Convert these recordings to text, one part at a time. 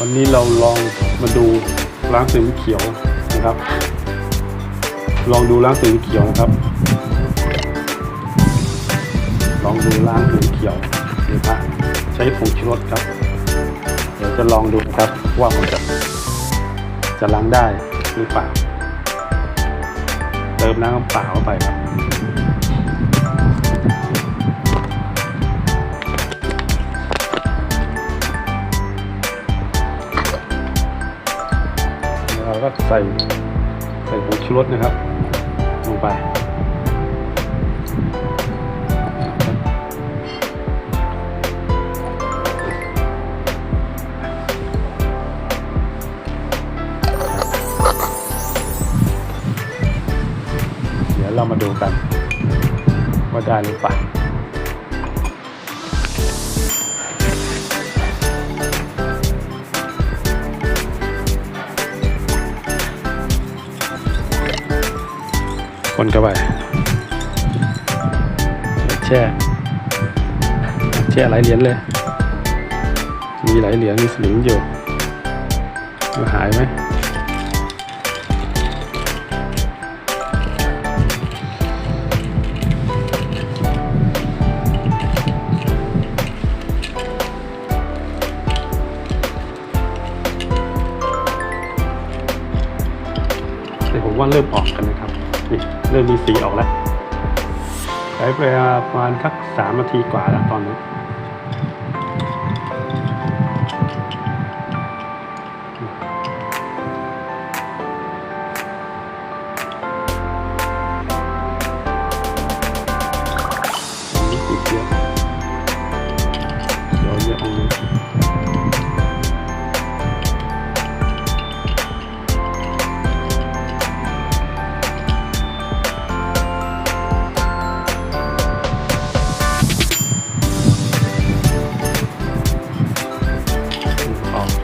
วันนี้เราลองมาดูล้างสีเขียวนะครับ ลองดูล้างสีเขียวนะครับ ลองดูล้างสีเขียวนะครับใช้ผงชูรสครับ เดี๋ยวจะลองดูนะครับว่ามันจะจะล้างได้หรือเปล่า เติมน้ำเปล่าเข้าไปครับ ส่ใส่ผงชูรสนะครับลงไปเดี๋ยวเรามาดูกัน ว่าได้หรือเปล่า คนเข้าไปแช่แช่หลายเหรียญเลย มีหลายเหรียญมีสลึงอยู่มันหายไหมแต่ผมว่าเริ่มออกกันนะครับ เริ่มมีสีออกแล้วใช้เวลาประมาณสักสามนาทีกว่าแล้วตอนนี้นี่ติดเยอะเดี๋ยวเยอะตรงนี้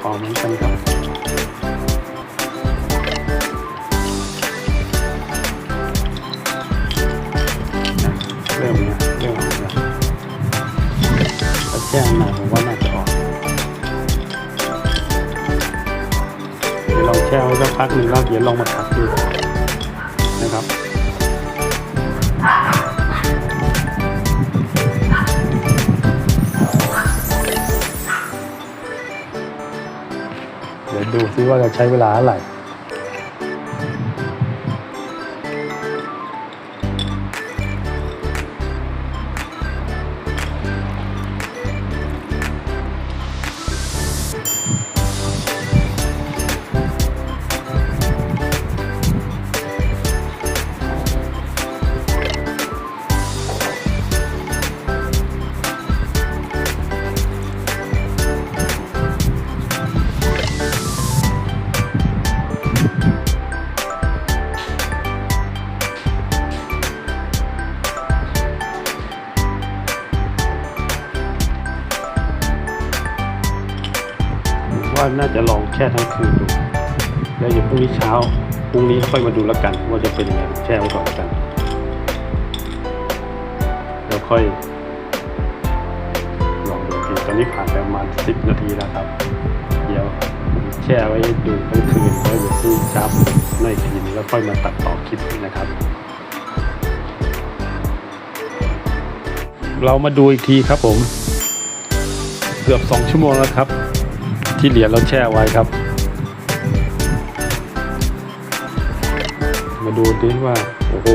ออกออกเหมือนกันครับเริ่มนี่ยเริ่มออกแล้วถ้าแจ้งมาผมว่าน่าจะออกเดี๋ยวเราแช่ไว้สักพักหนึ่งแล้วเดี๋ยวลองมาขัดดูนะครับ เดี๋ยวดูซิว่าจะใช้เวลาเท่าไหร่ น่าจะลองแช่ทั้งคืนดู แล้วเดี๋ยวพรุ่งนี้เช้าพรุ่งนี้ค่อยมาดูแล้วกัน ว่าจะเป็นยังไงแช่ไว้ก่อนแล้วกัน แล้วค่อย ลองดูทีตอนนี้ผ่านไปประมาณสิบนาทีแล้วครับ เดี๋ยวแช่ไว้ดูทั้งคืนแล้วเดี๋ยวพรุ่งนี้เช้าในทีนแล้วค่อยมาตัดต่อคลิปนะครับเรามาดูอีกทีครับผม เกือบสองชั่วโมงแล้วครับ ที่เหรียญเราแช่ไว้ครับ มาดูดิว่า โอ้โห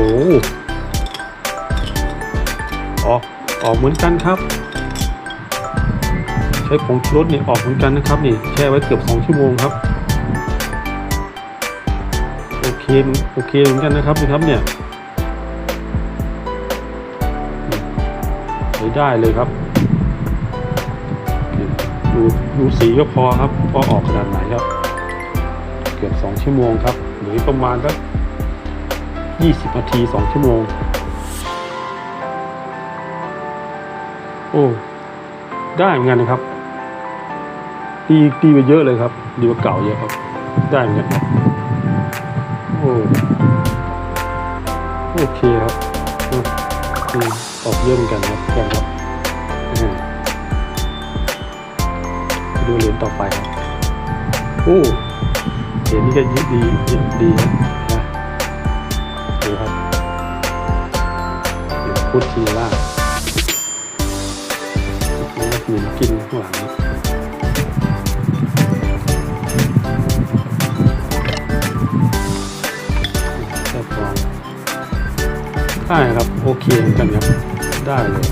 ออกออกเหมือนกันครับ ใช้ผงชูรสนี่ออกเหมือนกันนะครับนี่แช่ไว้เกือบสองชั่วโมงครับโอเคโอเคเหมือนกันนะครับนี่ครับเนี่ยใช้ได้เลยครับ ดูดูสีก็พอครับว่าออกขนาดไหนครับ เกือบสองชั่วโมงครับหรือประมาณสักยี่สิบนาทีสองชั่วโมง โอ้ ได้เหมือนกันนะครับดีดีไปเยอะเลยครับ ดีกว่าเก่าเยอะครับ ได้เหมือนกันครับโอ้โอเคครับอืมอืมออกเยอะเหมือนกันครับแกครับ ดูเหรียญต่อไปครับโอ้เห็นนี่ก็ดีดีดีนะดูครับเดี๋ยวพุทธีล่าแล้วหมุนกินข้างหลังนี้แค่พอได้ครับ โอเคเหมือนกันครับ ได้เลย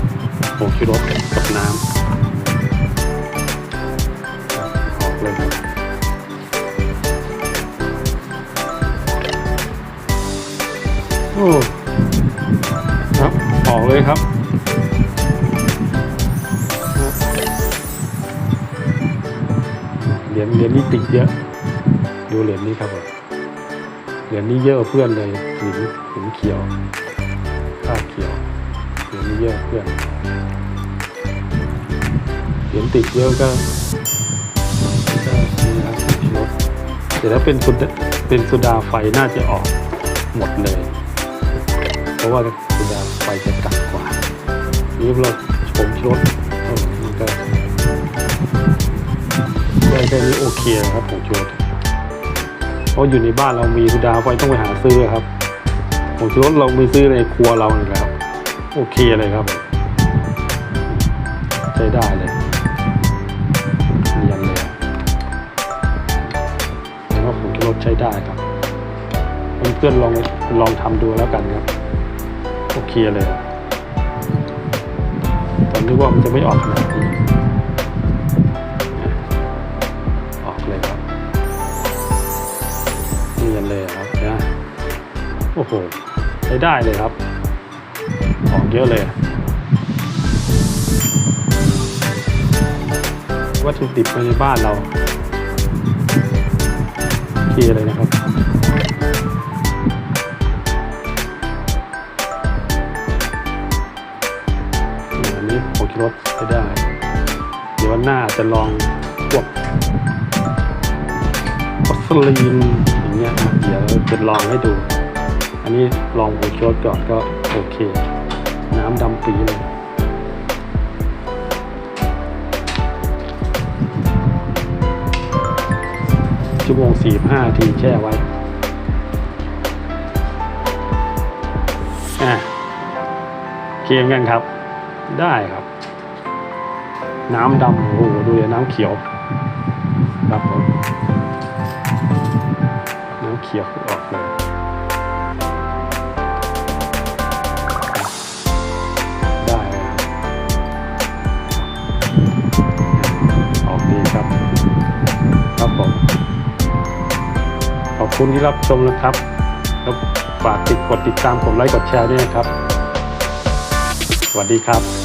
ผงชูรสกับน้ำ โอ้ครับออกเลยครับเหรียญเหรียญนี้ติดเยอะ ดูเหรียญนี้ครับผมเหรียญนี้เยอะเพื่อนเลยหินหินเขียวผ้าเขียวเหรียญนี้เยอะเพื่อนเหรียญติดเยอะก็ก็นี่นะครับชิลดแต่ถ้าเป็นสุดเป็นสุดาไฟน่าจะออกหมดเลย ราะว่าสุดาไฟจะกัดกว่านี่เราผมชิลดเออมันก็ได้แค่นี้โอเคนะครับผงชูรสเพราะอยู่ในบ้านเรามีสุดาไฟต้องไปหาซื้อครับผงชูรสเราไม่ซื้อในครัวเรานี่และครับโอเคเลยครับใช้ได้เลยเนียนเลยเห็นว่าผงชูรสใช้ได้ครับเพื่อนๆลองลองทำดูแล้วกันครับ โอเคเลยตอนนึกว่ามันจะไม่ออกขนาดนี้ออกเลยครับเนียนเลยครับนะโอ้โหใช้ได้เลยครับ ออกเยอะเลย วัตถุดิบในบ้านเราโอเคเลยนะครับ รสใช้ได้ เดี๋ยววันหน้าจะลองพวกวัสลีนอย่างเงี้ยเดี๋ยวจะลองให้ดู อันนี้ลองหัวโชดก่อนก็โอเค น้ำดำปีเลยชั่วโมงสี่ห้าทีแช่ไว้อะเคียงกันครับ ได้ครับ น้ำดำโอ้โหดูดิน้ำเขียวครับผมน้ำเขียวออกเลยได้ครับออกดีครับ ครับผมขอบคุณที่รับชมนะครับแล้วฝากติดกดติดตามกดไลค์กดแชร์ด้วยนะครับ วัสดีครับ